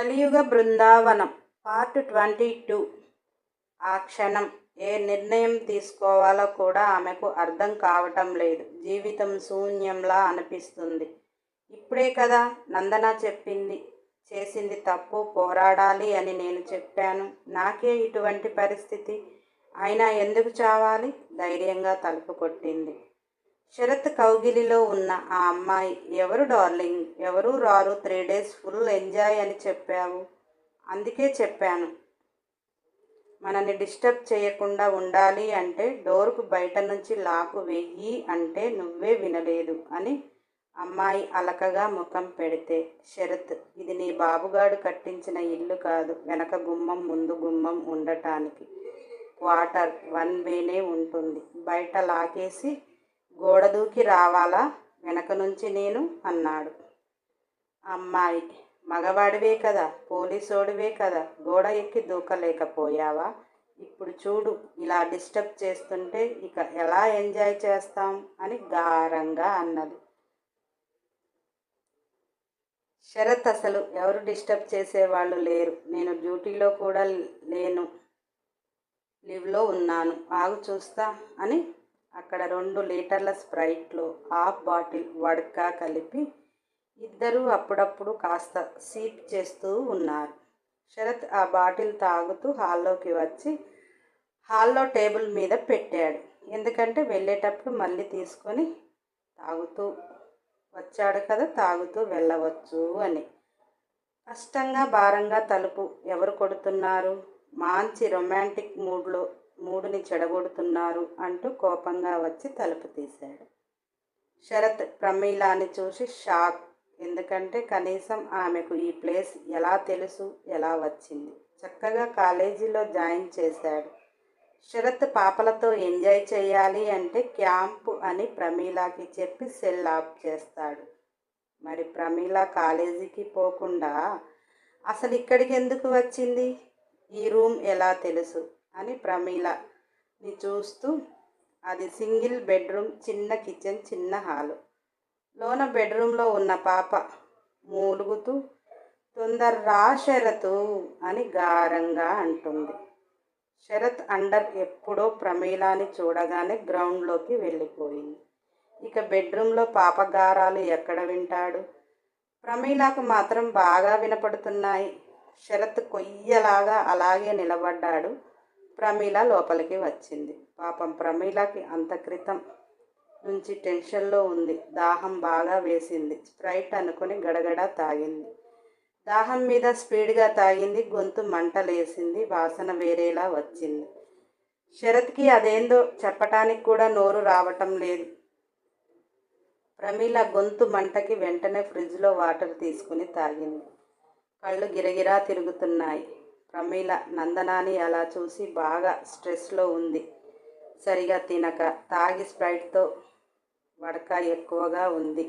కలియుగ Brindavanam part twenty two. ఆ క్షణం ఏ నిర్ణయం తీసుకోవాలో కూడా ఆమెకు అర్థం కావటం లేదు. జీవితం శూన్యంలా అనిపిస్తుంది. ఇప్పుడే కదా నందన చెప్పింది చేసింది తప్పు పోరాడాలి అని నేను చెప్పాను. నాకే ఇటువంటి పరిస్థితి. అయినా ఎందుకు చావాలి? ధైర్యంగా తలుపు కొట్టింది. శరత్ కౌగిలిలో ఉన్న ఆ అమ్మాయి ఎవరు డార్లింగ్? ఎవరు రారు? త్రీ డేస్ ఫుల్ ఎంజాయ్ అని చెప్పావు. అందుకే చెప్పాను. మనని డిస్టర్బ్ చేయకుండా ఉండాలి అంటే డోర్కు బయట నుంచి లాకు వెయ్యి అంటే నువ్వే వినలేదు అని అమ్మాయి అలకగా ముఖం పెడితే. శరత్ ఇది నీ బాబుగాడు కట్టించిన ఇల్లు కాదు. వెనక గుమ్మం ముందు గుమ్మం ఉండటానికి క్వార్టర్ వన్ వేనే ఉంటుంది. బయట లాకేసి గోడ దూకి రావాలా? వెనక నుంచి నేను? అన్నాడు. అమ్మాయి మగవాడివే కదా పోలీసోడివే కదా గోడ ఎక్కి దూకలేకపోయావా? ఇప్పుడు చూడు ఇలా డిస్టర్బ్ చేస్తుంటే ఇక ఎలా ఎంజాయ్ చేస్తాం? అని గారంగా అన్నది. శరత్ అసలు ఎవరు డిస్టర్బ్ చేసేవాళ్ళు లేరు. నేను డ్యూటీలో కూడా లేను. లీవ్లో ఉన్నాను. ఆగు చూస్తా అని అక్కడ రెండు లీటర్ల స్ప్రైట్లు హాఫ్ బాటిల్ వడకా కలిపి ఇద్దరూ అప్పుడప్పుడు కాస్త సీప్ చేస్తూ ఉన్నారు. శరత్ ఆ బాటిల్ తాగుతూ హాల్లోకి వచ్చి హాల్లో టేబుల్ మీద పెట్టాడు. ఎందుకంటే వెళ్ళేటప్పుడు మళ్ళీ తీసుకొని తాగుతూ వచ్చాడు కదా తాగుతూ వెళ్ళవచ్చు అని. కష్టంగా భారంగా తలుపు ఎవరు కొడుతున్నారు? మంచి రొమాంటిక్ మూడ్లో మూడుని చెడగొడుతున్నారు అంటూ కోపంగా వచ్చి తలుపు తీశాడు. శరత్ ప్రమీలాని చూసి షాక్. ఎందుకంటే కనీసం ఆమెకు ఈ ప్లేస్ ఎలా తెలుసు ఎలా వచ్చింది? చక్కగా కాలేజీలో జాయిన్ చేశాడు. శరత్ పాపలతో ఎంజాయ్ చేయాలి అంటే క్యాంపు అని ప్రమీలాకి చెప్పి సెల్ ఆఫ్ చేస్తాడు. మరి ప్రమీల కాలేజీకి పోకుండా అసలు ఇక్కడికి ఎందుకు వచ్చింది? ఈ రూమ్ ఎలా తెలుసు? అని ప్రమీలని చూస్తూ అది సింగిల్ బెడ్రూమ్ చిన్న కిచెన్ చిన్న హాలు. లోన బెడ్రూమ్లో ఉన్న పాప మూలుగుతూ తొందర రా శరతు అని గారంగా అంటుంది. శరత్ అండర్ ఎప్పుడో ప్రమీలాని చూడగానే గ్రౌండ్లోకి వెళ్ళిపోయింది. ఇక బెడ్రూమ్లో పాప గారాలు ఎక్కడ వింటాడు? ప్రమీలాకు మాత్రం బాగా వినపడుతున్నాయి. శరత్ కొయ్యలాగా అలాగే నిలబడ్డాడు. ప్రమీల లోపలికి వచ్చింది. పాపం ప్రమీలకి అంత క్రితం నుంచి టెన్షన్లో ఉంది. దాహం బాగా వేసింది. స్ప్రైట్ అనుకుని గడగడ తాగింది. దాహం మీద స్పీడ్గా తాగింది. గొంతు మంటలేసింది వాసన వేరేలా వచ్చింది. శరత్కి అదేందో చెప్పటానికి కూడా నోరు రావటం లేదు. ప్రమీల గొంతు మంటకి వెంటనే ఫ్రిడ్జ్లో వాటర్ తీసుకుని తాగింది. కళ్ళు గిరగిరా తిరుగుతున్నాయి. ప్రమీల నందనాని అలా చూసి బాగా స్ట్రెస్లో ఉంది. సరిగా తినక తాగి స్ప్రైట్తో వడక ఎక్కువగా ఉంది.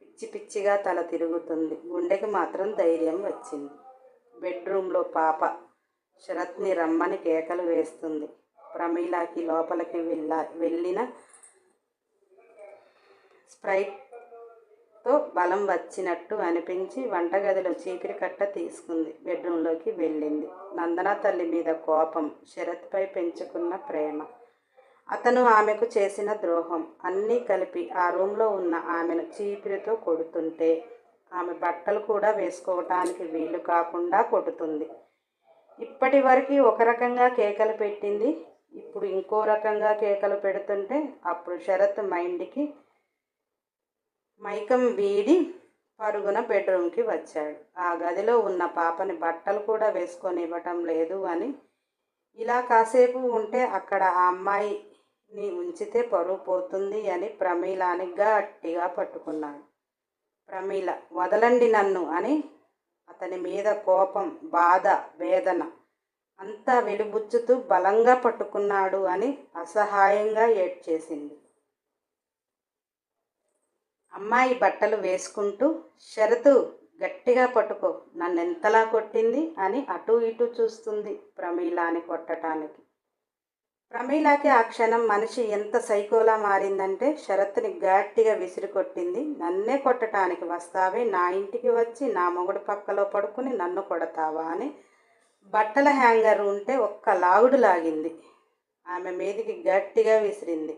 పిచ్చి పిచ్చిగా తల తిరుగుతుంది. గుండెకి మాత్రం ధైర్యం వచ్చింది. బెడ్రూమ్లో పాప శరత్ని రమ్మని కేకలు వేస్తుంది. ప్రమీలాకి లోపలికి వెళ్ళ వెళ్ళిన స్ప్రైట్ తో బలం వచ్చినట్టు అనిపించి వంటగదిలో చీపిరి కట్ట తీసుకుంది. బెడ్రూమ్లోకి వెళ్ళింది. నందన తల్లి మీద కోపం శరత్పై పెంచుకున్న ప్రేమ. అతను ఆమెకు చేసిన ద్రోహం అన్నీ కలిపి ఆ రూమ్లో ఉన్న ఆమెను చీపిరితో కొడుతుంటే ఆమె బట్టలు కూడా వేసుకోవటానికి వీలు కాకుండా కొడుతుంది. ఇప్పటి వరకు ఒక రకంగా కేకలు పెట్టింది. ఇప్పుడు ఇంకో రకంగా కేకలు పెడుతుంటే అప్పుడు శరత్ మైండ్కి మైకం వీడి పరుగున బెడ్రూమ్కి వచ్చాడు. ఆ గదిలో ఉన్న పాపని బట్టలు కూడా వేసుకొని ఇవ్వటం లేదు అని. ఇలా కాసేపు ఉంటే అక్కడ ఆ అమ్మాయిని ఉంచితే పరువు పోతుంది అని ప్రమీలాని గట్టిగా పట్టుకున్నాడు. ప్రమీల వదలండి నన్ను అని అతని మీద కోపం బాధ వేదన అంతా వెలుబుచ్చుతూ బలంగా పట్టుకున్నాడు అని అసహాయంగా ఏడ్చేసింది. అమ్మాయి బట్టలు వేసుకుంటూ షరతు గట్టిగా పట్టుకో నన్ను ఎంతలా కొట్టింది? అని అటు ఇటు చూస్తుంది ప్రమీలాని కొట్టడానికి ప్రమీలాకి ఆ క్షణం మనిషి ఎంత సైకోలా మారిందంటే శరత్ని గట్టిగా విసిరి కొట్టింది నన్నే కొట్టడానికి వస్తావే నా ఇంటికి వచ్చి నా మొగుడు పక్కలో పడుకుని నన్ను కొడతావా? అని బట్టల హ్యాంగర్ ఉంటే ఒక్క లాగుడు లాగింది. ఆమె మీదికి గట్టిగా విసిరింది.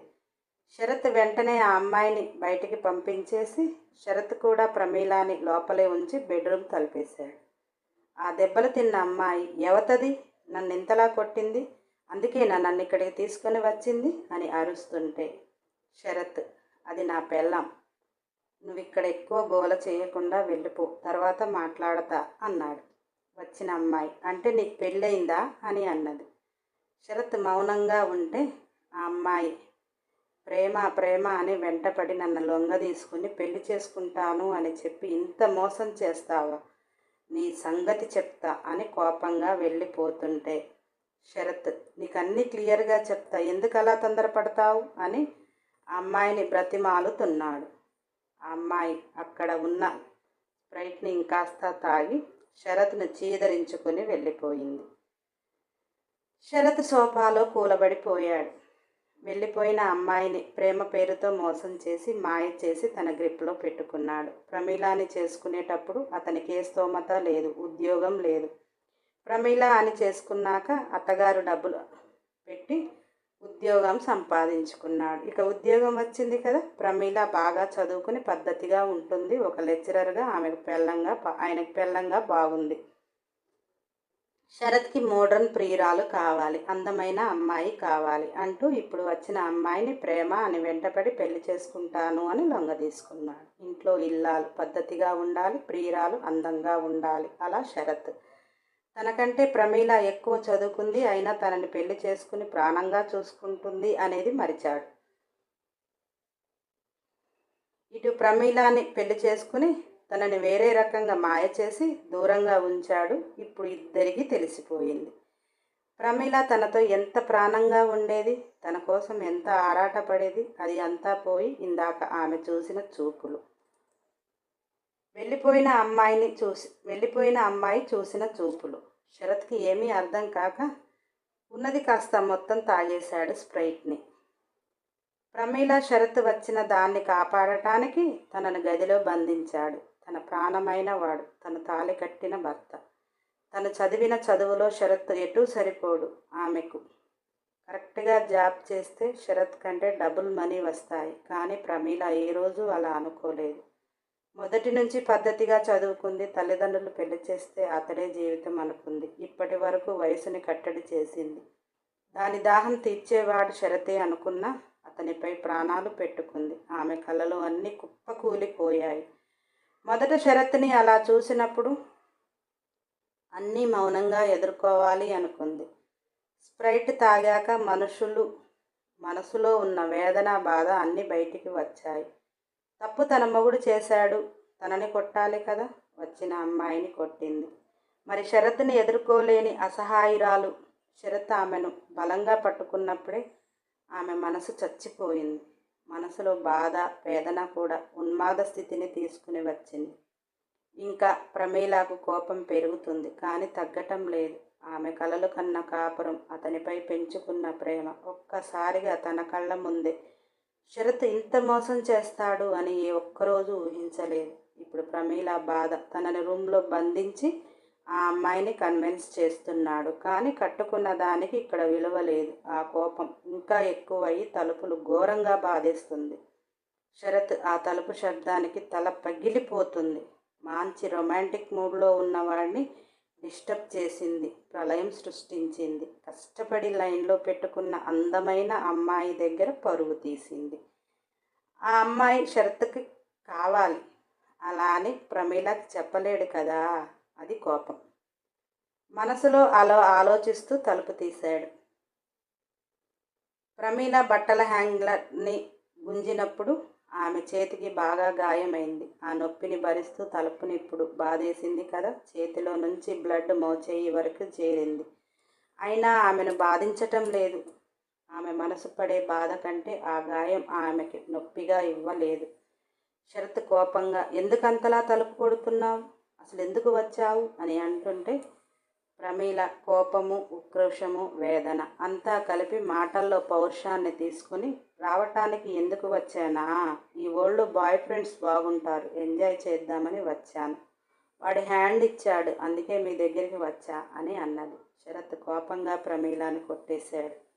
శరత్ వెంటనే ఆ అమ్మాయిని బయటికి పంపించేసి శరత్ కూడా ప్రమీలాని లోపలే ఉంచి బెడ్రూమ్ తలిపేశాడు. ఆ దెబ్బలు తిన్న అమ్మాయి ఎవతది? నన్ను ఇంతలా కొట్టింది? అందుకే నా నన్ను ఇక్కడికి తీసుకొని వచ్చింది? అని అరుస్తుంటే శరత్ అది నా పెళ్ళం. నువ్వు ఇక్కడ ఎక్కువ గోల చేయకుండా వెళ్ళిపో తర్వాత మాట్లాడతా అన్నాడు. వచ్చిన అమ్మాయి అంటే నీకు పెళ్ళయిందా? అని అన్నది. శరత్ మౌనంగా ఉంటే ఆ అమ్మాయి ప్రేమ ప్రేమ అని వెంటపడి నన్ను లొంగ తీసుకుని పెళ్ళి చేసుకుంటాను అని చెప్పి ఇంత మోసం చేస్తావా? నీ సంగతి చెప్తా అని కోపంగా వెళ్ళిపోతుంటే శరత్ నీకు అన్నీ క్లియర్గా చెప్తా ఎందుకు అలా తొందరపడతావు? అని అమ్మాయిని బ్రతిమాలుతున్నాడు. ఆ అమ్మాయి అక్కడ ఉన్న స్ప్రైట్ని ఇంకాస్త తాగి శరత్ను చీదరించుకుని వెళ్ళిపోయింది. శరత్ సోఫాలో కూలబడిపోయాడు. వెళ్ళిపోయిన అమ్మాయిని ప్రేమ పేరుతో మోసం చేసి మాయ చేసి తన గ్రిప్లో పెట్టుకున్నాడు. ప్రమీలాని చేసుకునేటప్పుడు అతనికి ఏ స్తోమత లేదు ఉద్యోగం లేదు. ప్రమీల అని చేసుకున్నాక అత్తగారు డబ్బులు పెట్టి ఉద్యోగం సంపాదించుకున్నాడు. ఇక ఉద్యోగం వచ్చింది కదా ప్రమీల బాగా చదువుకుని పద్ధతిగా ఉంటుంది. ఒక లెక్చరర్గా ఆమెకు పెళ్ళంగా ఆయనకు పెళ్ళంగా బాగుంది. శరత్కి మోడర్న్ ప్రియురాలు కావాలి అందమైన అమ్మాయి కావాలి అంటూ ఇప్పుడు వచ్చిన అమ్మాయిని ప్రేమ అని వెంటపడి పెళ్ళి చేసుకుంటాను అని లొంగ తీసుకున్నాడు. ఇంట్లో ఇల్లాలు పద్ధతిగా ఉండాలి ప్రియురాలు అందంగా ఉండాలి. అలా శరత్ తనకంటే ప్రమీల ఎక్కువ చదువుకుంది అయినా తనని పెళ్ళి చేసుకుని ప్రాణంగా చూసుకుంటుంది అనేది మరిచాడు. ఇటు ప్రమీలాని పెళ్ళి చేసుకుని తనని వేరే రకంగా మాయ చేసి దూరంగా ఉంచాడు. ఇప్పుడు ఇద్దరికి తెలిసిపోయింది. ప్రమీల తనతో ఎంత ప్రాణంగా ఉండేది? తన కోసం ఎంత ఆరాటపడేది? అది అంతా పోయి ఇందాక ఆమె చూసిన చూపులు. వెళ్ళిపోయిన అమ్మాయిని చూసి వెళ్ళిపోయిన అమ్మాయి చూసిన చూపులు. శరత్కి ఏమీ అర్థం కాక ఉన్నది కాస్త మొత్తం తాగేశాడు స్ప్రైట్ని. ప్రమీల శరత్ వచ్చిన దాన్ని కాపాడటానికి తనను గదిలో బంధించాడు. తన ప్రాణమైన వాడు. తన తాలి కట్టిన భర్త. తను చదివిన చదువులో శరత్ ఎటూ సరిపోడు ఆమెకు. కరెక్ట్గా జాబ్ చేస్తే శరత్ కంటే డబుల్ మనీ వస్తాయి. కానీ ప్రమీల ఏ రోజు అలా అనుకోలేదు. మొదటి నుంచి పద్ధతిగా చదువుకుంది. తల్లిదండ్రులు పెళ్ళి చేస్తే అతడే జీవితం అనుకుంది. ఇప్పటి వరకు వయసుని కట్టడి చేసింది. దాని దాహం తీర్చేవాడు శరతే అనుకున్నా అతనిపై ప్రాణాలు పెట్టుకుంది. ఆమె కళలు అన్నీ కుప్పకూలిపోయాయి. మొదట శరత్ని అలా చూసినప్పుడు అన్నీ మౌనంగా ఎదుర్కోవాలి అనుకుంది. స్ప్రైట్ తాగాక మనుషులు మనసులో ఉన్న వేదన బాధ అన్నీ బయటికి వచ్చాయి. తప్పు తన మొగుడు చేశాడు తనని కొట్టాలి కదా? వచ్చిన అమ్మాయిని కొట్టింది. మరి షరత్ని ఎదుర్కోలేని అసహాయురాలు శరత్ ఆమెను బలంగా పట్టుకున్నప్పుడే ఆమె మనసు చచ్చిపోయింది. మనసులో బాధ వేదన కూడా ఉన్మాద స్థితిని తీసుకుని వచ్చింది. ఇంకా ప్రమీలాకు కోపం పెరుగుతుంది కానీ తగ్గటం లేదు. ఆమె కలలు కన్న కాపురం అతనిపై పెంచుకున్న ప్రేమ. ఒక్కసారిగా తన కళ్ళ ముందే శరత్ ఇంత మోసం చేస్తాడు అని ఏ ఒక్కరోజు ఊహించలేదు. ఇప్పుడు ప్రమీల బాధ తనని రూమ్లో బంధించి ఆ అమ్మాయిని కన్విన్స్ చేస్తున్నాడు. కానీ కట్టుకున్న దానికి ఇక్కడ విలువ లేదు. ఆ కోపం ఇంకా ఎక్కువయ్యి తలుపులు ఘోరంగా బాధేస్తుంది. శరత్ ఆ తలుపు శబ్దానికి తల పగిలిపోతుంది. మంచి రొమాంటిక్ మూడ్లో ఉన్నవాడిని డిస్టర్బ్ చేసింది. ప్రళయం సృష్టించింది. కష్టపడి లైన్లో పెట్టుకున్న అందమైన అమ్మాయి దగ్గర పరుగు తీసింది. ఆ అమ్మాయి షరత్కి కావాలి. అలా అని ప్రమీలకి చెప్పలేడు కదా. అది కోపం. మనసులో అలా ఆలోచిస్తూ తలుపు తీశాడు. ప్రమీల బట్టల హ్యాంగ్లర్ని గుంజినప్పుడు ఆమె చేతికి బాగా గాయమైంది. ఆ నొప్పిని భరిస్తూ తలుపుని ఇప్పుడు బాధేసింది కదా చేతిలో నుంచి బ్లడ్ మోచేయి వరకు చేరింది అయినా ఆమెను బాధించటం లేదు. ఆమె మనసు పడే బాధ కంటే ఆ గాయం ఆమెకి నొప్పిగా ఇవ్వలేదు. శరత్ కోపంగా ఎందుకంతలా తలుపు కొడుతున్నావు? అసలు ఎందుకు వచ్చావు అని అంటుంటే ప్రమీల కోపము ఉక్రోషము వేదన అంతా కలిపి మాటల్లో పౌరుషాన్ని తీసుకుని రావటానికి ఎందుకు వచ్చానా? ఈ ఓల్డ్ బాయ్ ఫ్రెండ్స్ బాగుంటారు ఎంజాయ్ చేద్దామని వచ్చాను. వాడి హ్యాండ్ ఇచ్చాడు అందుకే మీ దగ్గరికి వచ్చా అని అన్నది. శరత్ కోపంగా ప్రమీలాని కొట్టేశాడు.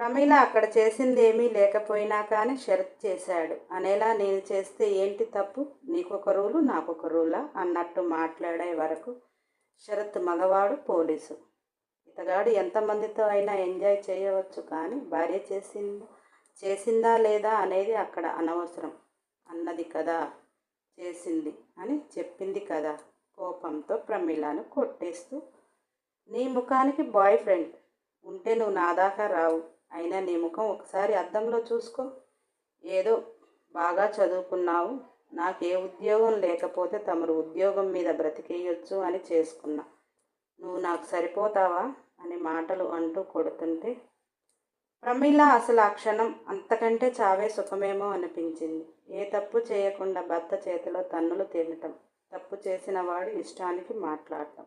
ప్రమీల అక్కడ చేసింది ఏమీ లేకపోయినా కానీ షరత్ చేశాడు. అనేలా నేను చేస్తే ఏంటి తప్పు? నీకొక రూలు నాకొక రూలా? అన్నట్టు మాట్లాడే వరకు శరత్ మగవాడు పోలీసు. ఇతగాడు ఎంతమందితో అయినా ఎంజాయ్ చేయవచ్చు కానీ భార్య చేసిందా చేసిందా లేదా అనేది అక్కడ అనవసరం. అన్నది కదా చేసింది అని చెప్పింది కదా కోపంతో ప్రమీలను కొట్టేస్తూ. నీ ముఖానికి బాయ్ ఫ్రెండ్ ఉంటే నువ్వు నా దాకా రావు. అయినా నీ ముఖం ఒకసారి అద్దంలో చూసుకో. ఏదో బాగా చదువుకున్నావు. నాకు ఏ ఉద్యోగం లేకపోతే తమరు ఉద్యోగం మీద బ్రతికేయొచ్చు అని చేసుకున్నా. నువ్వు నాకు సరిపోతావా? అని మాటలు అంటూ కొడుతుంటే ప్రమీల అసలు ఆ క్షణం అంతకంటే చావే సుఖమేమో అనిపించింది. ఏ తప్పు చేయకుండా భర్త చేతిలో తన్నులు తినటం తప్పు చేసిన వాడు ఇష్టానికి మాట్లాడటం.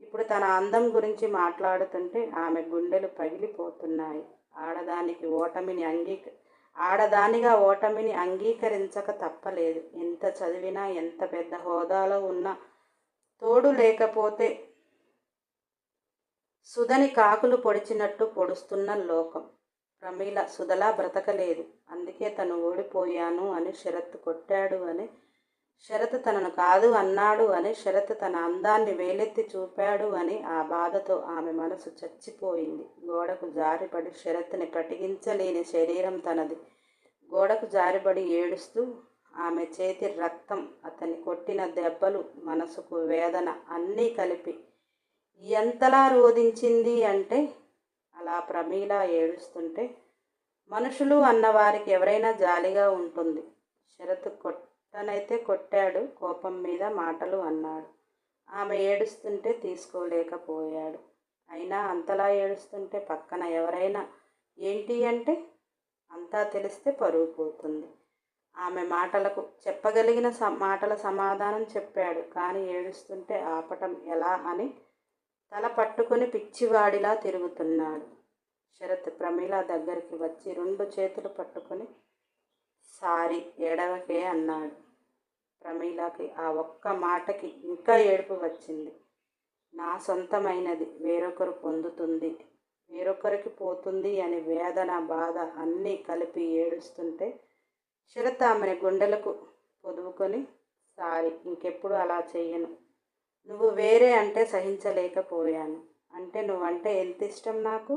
ఇప్పుడు తన అందం గురించి మాట్లాడుతుంటే ఆమె గుండెలు పగిలిపోతున్నాయి. ఆడదానికి ఓటమిని అంగీక ఆడదానిగా ఓటమిని అంగీకరించక తప్పలేదు. ఎంత చదివినా ఎంత పెద్ద హోదాలో ఉన్నా తోడు లేకపోతే సుధని కాకులు పొడిచినట్టు పొడుస్తున్న లోకం. ప్రమీల సుధలా బ్రతకలేదు. అందుకే తను ఓడిపోయాను అని షరత్ కొట్టాడు అని శరత్ తనను కాదు అన్నాడు అని శరత్ తన అందాన్ని వేలెత్తి చూపాడు అని ఆ బాధతో ఆమె మనసు చచ్చిపోయింది. గోడకు జారిపడి శరత్ని పటిగించలేని శరీరం తనది. గోడకు జారిపడి ఏడుస్తూ ఆమె చేతి రక్తం అతని కొట్టిన దెబ్బలు మనసుకు వేదన అన్నీ కలిపి ఎంతలా రోధించింది? అంటే అలా ప్రమీల ఏడుస్తుంటే మనుషులు అన్నవారికి ఎవరైనా జాలిగా ఉంటుంది శరత్ కొట్ట తనైతే కొట్టాడు కోపం మీద మాటలు అన్నాడు. ఆమె ఏడుస్తుంటే తీసుకోలేకపోయాడు. అయినా అంతలా ఏడుస్తుంటే పక్కన ఎవరైనా ఏంటి అంటే? అంతా తెలిస్తే పరుగు పోతుంది. ఆమె మాటలకు చెప్పగలిగిన స మాటల సమాధానం చెప్పాడు. కానీ ఏడుస్తుంటే ఆపటం ఎలా అని తల పట్టుకుని పిచ్చివాడిలా తిరుగుతున్నాడు. శరత్ ప్రమీల దగ్గరికి వచ్చి రెండు చేతులు పట్టుకొని సారీ ఏడవకే అన్నాడు. ప్రమీలాకి ఆ ఒక్క మాటకి ఇంకా ఏడుపు వచ్చింది. నా సొంతమైనది వేరొకరు పొందుతుంది వేరొకరికి పోతుంది అని వేదన బాధ అన్నీ కలిపి ఏడుస్తుంటే శరత్ ఆమెని గుండెలకు పొదువుకొని సారీ ఇంకెప్పుడు అలా చేయను నువ్వు వేరే అంటే సహించలేకపోయాను. అంటే నువ్వంటే ఎంత ఇష్టం నాకు?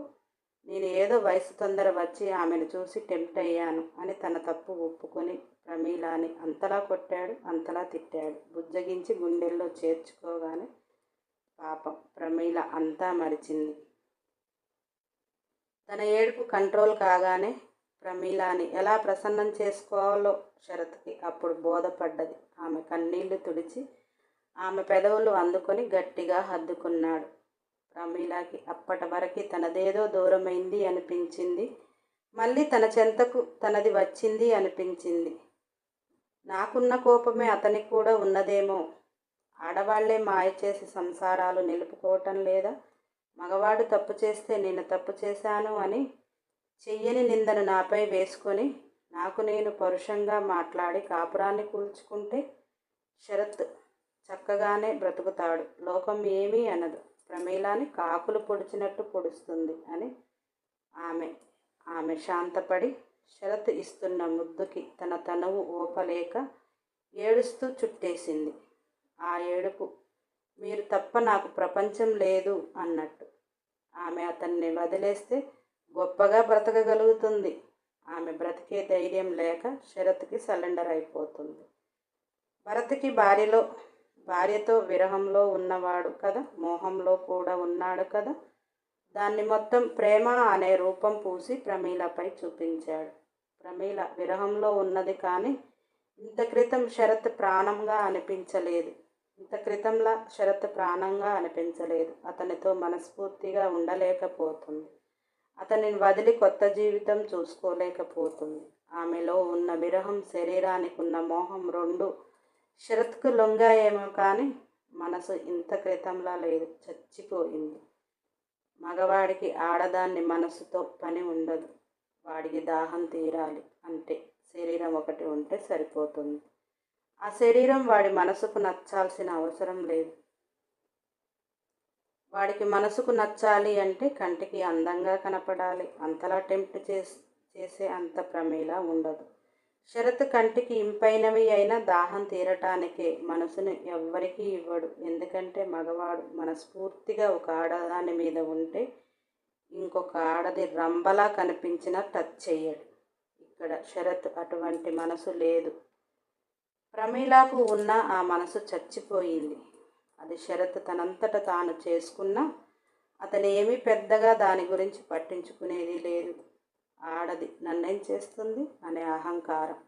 నేను ఏదో వయసు తొందర వచ్చి ఆమెను చూసి టెంప్ట్ అయ్యాను అని తన తప్పు ఒప్పుకొని ప్రమీలాని అంతలా కొట్టాడు అంతలా తిట్టాడు. బుజ్జగించి గుండెల్లో చేర్చుకోగానే పాపం ప్రమీల అంతా మరిచింది. తన ఏడుపు కంట్రోల్ కాగానే ప్రమీలాని ఎలా ప్రసన్నం చేసుకోవాలో శరత్కి అప్పుడు బోధపడ్డది. ఆమె కన్నీళ్ళు తుడిచి ఆమె పెదవులు అందుకొని గట్టిగా హద్దుకున్నాడు. ప్రమీలాకి అప్పటి వరకు తనదేదో దూరమైంది అనిపించింది. మళ్ళీ తన చెంతకు తనది వచ్చింది అనిపించింది. నాకున్న కోపమే అతనికి కూడా ఉన్నదేమో. ఆడవాళ్ళే మాయ చేసి సంసారాలు నిలుపుకోవటం లేదా మగవాడు తప్పు చేస్తే నేను తప్పు చేశాను అని చెయ్యని నిందను నాపై వేసుకొని నాకు నేను పరుషంగా మాట్లాడి కాపురాన్ని కూల్చుకుంటే శరత్ చక్కగానే బ్రతుకుతాడు. లోకం ఏమీ అనదు. ప్రమీలాని కాకులు పొడిచినట్టు పొడుస్తుంది అని ఆమె ఆమె శాంతపడి షరత్ ఇస్తున్న ముద్దుకి తన తనువు ఓపలేక ఏడుస్తూ చుట్టేసింది. ఆ ఏడుపు మీరు తప్ప నాకు ప్రపంచం లేదు అన్నట్టు. ఆమె అతన్ని వదిలేస్తే గొప్పగా బ్రతకగలుగుతుంది. ఆమె బ్రతికే ధైర్యం లేక శరత్కి సరెండర్ అయిపోతుంది. భరత్కి భార్యలో భార్యతో విరహంలో ఉన్నవాడు కదా మోహంలో కూడా ఉన్నాడు కదా. దాన్ని మొత్తం ప్రేమ అనే రూపం పూసి ప్రమీలపై చూపించాడు. ప్రమీల విరహంలో ఉన్నది కానీ ఇంత క్రితం శరత్ ప్రాణంగా అనిపించలేదు. ఇంత క్రితంలా శరత్ ప్రాణంగా అనిపించలేదు. అతనితో మనస్ఫూర్తిగా ఉండలేకపోతుంది. అతనిని వదిలి కొత్త జీవితం చూసుకోలేకపోతుంది. ఆమెలో ఉన్న విరహం శరీరానికి ఉన్న మోహం రెండు శరత్కు లొంగాయేమో కానీ మనసు ఇంత క్రితంలా లేదు. చచ్చిపోయింది. మగవాడికి ఆడదాన్ని మనసుతో పని ఉండదు. వాడికి దాహం తీరాలి అంటే శరీరం ఒకటి ఉంటే సరిపోతుంది. ఆ శరీరం వాడి మనసుకు నచ్చాల్సిన అవసరం లేదు. వాడికి మనసుకు నచ్చాలి అంటే కంటికి అందంగా కనపడాలి. అంతలా టెంప్ట్ చే చేసే అంత ప్రమేలా ఉండదు. షరత్ కంటికి ఇంపైనవి అయినా దాహం తీరటానికే మనసును ఎవ్వరికీ ఇవ్వడు. ఎందుకంటే మగవాడు మనస్ఫూర్తిగా ఒక ఆడదాని మీద ఉంటే ఇంకొక ఆడది రంబలా కనిపించినా టచ్ చెయ్యడు ఇక్కడ షరత్ అటువంటి మనసు లేదు. ప్రమీలాకు ఉన్న ఆ మనసు చచ్చిపోయింది. అది షరత్ తనంతట తాను చేసుకున్నా అతను ఏమీ పెద్దగా దాని గురించి పట్టించుకునేది లేదు. ఆడది నన్నేం చేస్తుంది? అనే అహంకారం.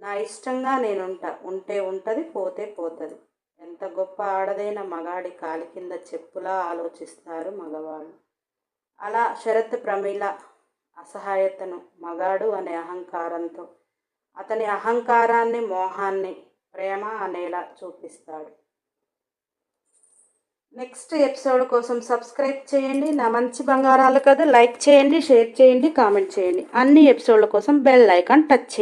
నా ఇష్టంగా నేనుంటా ఉంటే ఉంటుంది పోతే పోతుంది. ఎంత గొప్ప ఆడదైన మగాడి కాలి కింద చెప్పులా ఆలోచిస్తారు మగవాళ్ళు. అలా శరత్ ప్రమీల అసహాయతను మగాడు అనే అహంకారంతో. అతని అహంకారాన్ని మోహాన్ని ప్రేమ అనేలా చూపిస్తాడు. నెక్స్ట్ ఎపిసోడ్ కోసం సబ్స్క్రైబ్ చేయండి. నా మంచి బంగారాలు కదా లైక్ చేయండి షేర్ చేయండి కామెంట్ చేయండి. అన్ని ఎపిసోడ్ల కోసం బెల్ ఐకాన్ టచ్ చేయండి.